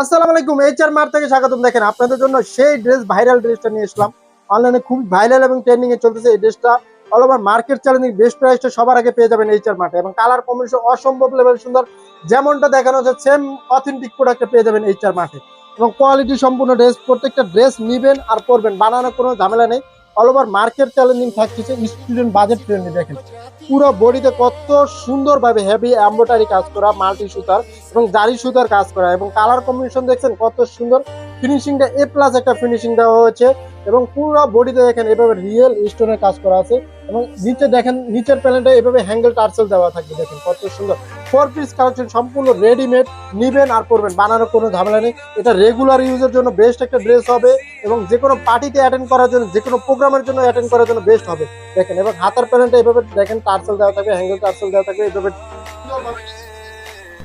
আসসালামু আলাইকুম এইচআর মার থেকে স্বাগতম। দেখেন, আপনাদের জন্য সেই ড্রেস ভাইরাল ড্রেসটা নিয়ে এসলাম অনলাইনে খুব ভাইরাল এবং ট্রেন্ডিং এ চলতেছে এই ড্রেসটা all over market challenging best প্রাইসটা সবার আগে পেয়ে যাবেন এইচআর মার্টে এবং কালার কম্বিনেশন অসম্ভব লেভেল সুন্দর, যেমনটা দেখানো হচ্ছে সেম অথেন্টিক প্রোডাক্টটা পেয়ে যাবেন এইচআর মার্টে এবং কোয়ালিটি সম্পূর্ণ ড্রেস প্রত্যেকটা ড্রেস নিবেন আর পরবেন, বানানোর কোনো ঝামেলা নেই। অল ওভার মার্কেট চ্যালেঞ্জিং থাকছে স্টুডেন্ট বাজেট ফ্রেন্ডলি দেখেন। পুরো বডিতে কত সুন্দরভাবে হেভি এম্ব্রয়ডারি কাজ করা মাল্টি সুতার এবং জারি সুতার কাজ করা এবং কালার কম্বিনেশন দেখছেন কত সুন্দর। ফিনিশিংটা এ প্লাস একটা ফিনিশিং দেওয়া হয়েছে এবং পুরো বডিতে দেখেন এভাবে রিয়েল স্টোনের কাজ করা আছে এবং নিচে দেখেন, নিচের প্যানেলটা এভাবে হ্যাঙ্গেল টার্সেল দেওয়া থাকবে, দেখেন কত সুন্দর। ফোর পিস কালেকশন সম্পূর্ণ রেডিমেড নিবেন আর করবেন বানানোর কোনো ঝামেলা নেই। এটা রেগুলার ইউজের জন্য বেস্ট একটা ড্রেস হবে এবং যে কোনো পার্টিতে অ্যাটেন্ড করার জন্য যে কোনো প্রোগ্রামের জন্য অ্যাটেন্ড করার জন্য বেস্ট হবে। দেখেন এবং হাতার প্যানেলটা এভাবে দেখেন টার্সেল দেওয়া থাকবে হ্যাঙ্গেল টার্সেল দেওয়া থাকবে, এভাবে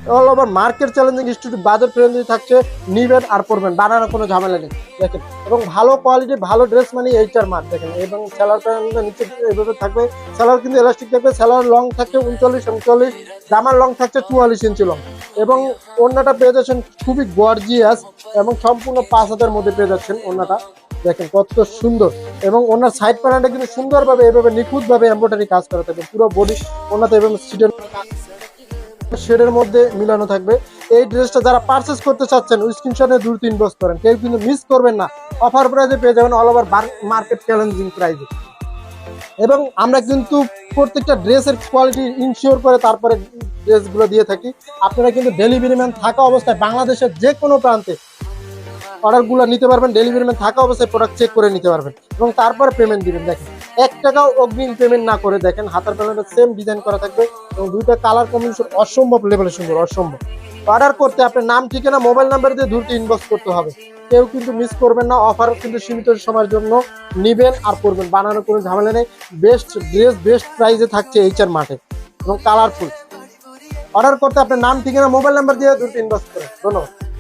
all over market challenging student budget friendly থাকছে, নিবেন আর পরবেন, বানানোর কোনো ঝামেলা নেই। দেখেন, এবং ভালো কোয়ালিটির ভালো ড্রেস মানে এইচআর মার্ক দেখেন, এবং প্যান্টটা নিচে এভাবে থাকবে। সেলার কিন্তু এলাস্টিক থাকবে সেলার লং থাকছে উনচল্লিশ উনচল্লিশ জামার লং থাকছে চুয়াল্লিশ ইঞ্চি লং এবং ওড়নাটা পেয়ে যাচ্ছেন খুবই গর্জিয়াস এবং সম্পূর্ণ পাঁচ হাতের মধ্যে পেয়ে যাচ্ছেন ওড়নাটা দেখেন, কত সুন্দর। এবং ওনার সাইড প্যানেলটা কিন্তু সুন্দরভাবে, এভাবে নিখুঁতভাবে এম্ব্রয়ডারি কাজ করা থাকবে পুরো বডি ওনাতে এভাবে সিটের শেডের মধ্যে মিলানো থাকবে। এই ড্রেসটা যারা পারচেস করতে চাচ্ছেন স্ক্রিনশটে দূর তিন বস করেন। কেউ কিন্তু মিস করবেন না। অফার প্রাইসে পেয়ে যাবেন অল ওভার মার্কেট চ্যালেঞ্জিং প্রাইসে এবং আমরা কিন্তু প্রত্যেকটা ড্রেসের কোয়ালিটি ইনশিওর করে তারপরে ড্রেসগুলো দিয়ে থাকি। আপনারা কিন্তু ডেলিভারি ম্যান থাকা অবস্থায় বাংলাদেশের যে কোনো প্রান্তে অর্ডারগুলো নিতে পারবেন। ডেলিভারি ম্যান থাকা অবস্থায় প্রোডাক্ট চেক করে নিতে পারবেন। এবং তারপরে পেমেন্ট দিবেন। দেখেন এক টাকাও অগ্রিম পেমেন্ট না করে দেখেন, হাতার প্যানেলটা সেম ডিজাইন করা থাকবে এবং দুইটা কালার কম্বিনেশন অসম্ভব লেভেলে সুন্দর, অসম্ভব। অর্ডার করতে আপনার নাম, ঠিকানা মোবাইল নাম্বার দিয়ে দ্রুত ইনবক্স করতে হবে। কেউ কিন্তু মিস করবেন না অফার কিন্তু সীমিত সময়ের জন্য নিবেন আর করবেন, বানানোর কোনো ঝামেলা নেই। বেস্ট ড্রেস বেস্ট প্রাইসে থাকছে এইচআর মাঠে এবং কালারফুল অর্ডার করতে আপনার নাম, ঠিকানা মোবাইল নাম্বার দিয়ে দ্রুত ইনবক্স করেন। ধন্যবাদ।